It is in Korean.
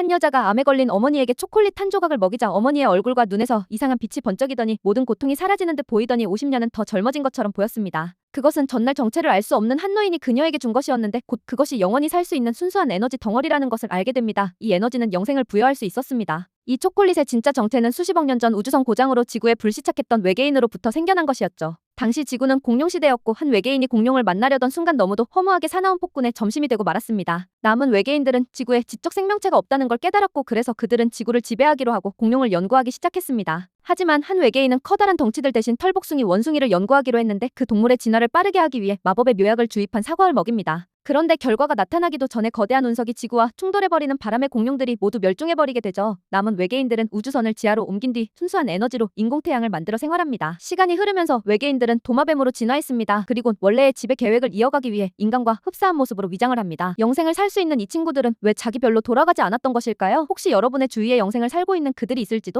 한 여자가 암에 걸린 어머니에게 초콜릿 한 조각을 먹이자 어머니의 얼굴과 눈에서 이상한 빛이 번쩍이더니 모든 고통이 사라지는 듯 보이더니 50년은 더 젊어진 것처럼 보였습니다. 그것은 전날 정체를 알 수 없는 한 노인이 그녀에게 준 것이었는데 곧 그것이 영원히 살 수 있는 순수한 에너지 덩어리라는 것을 알게 됩니다. 이 에너지는 영생을 부여할 수 있었습니다. 이 초콜릿의 진짜 정체는 수십억 년 전 우주선 고장으로 지구에 불시착했던 외계인으로부터 생겨난 것이었죠. 당시 지구는 공룡시대였고 한 외계인이 공룡을 만나려던 순간 너무도 허무하게 사나운 폭군에 점심이 되고 말았습니다. 남은 외계인들은 지구에 지적 생명체가 없다는 걸 깨달았고 그래서 그들은 지구를 지배하기로 하고 공룡을 연구하기 시작했습니다. 하지만 한 외계인은 커다란 덩치들 대신 털복숭이 원숭이를 연구하기로 했는데 그 동물의 진화를 빠르게 하기 위해 마법의 묘약을 주입한 사과를 먹입니다. 그런데 결과가 나타나기도 전에 거대한 운석이 지구와 충돌해버리는 바람에 공룡들이 모두 멸종해버리게 되죠. 남은 외계인들은 우주선을 지하로 옮긴 뒤 순수한 에너지로 인공태양을 만들어 생활합니다. 시간이 흐르면서 외계인들은 도마뱀으로 진화했습니다. 그리고 원래의 지배 계획을 이어가기 위해 인간과 흡사한 모습으로 위장을 합니다. 영생을 살 수 있는 이 친구들은 왜 자기 별로 돌아가지 않았던 것일까요? 혹시 여러분의 주위에 영생을 살고 있는 그들이 있을지도?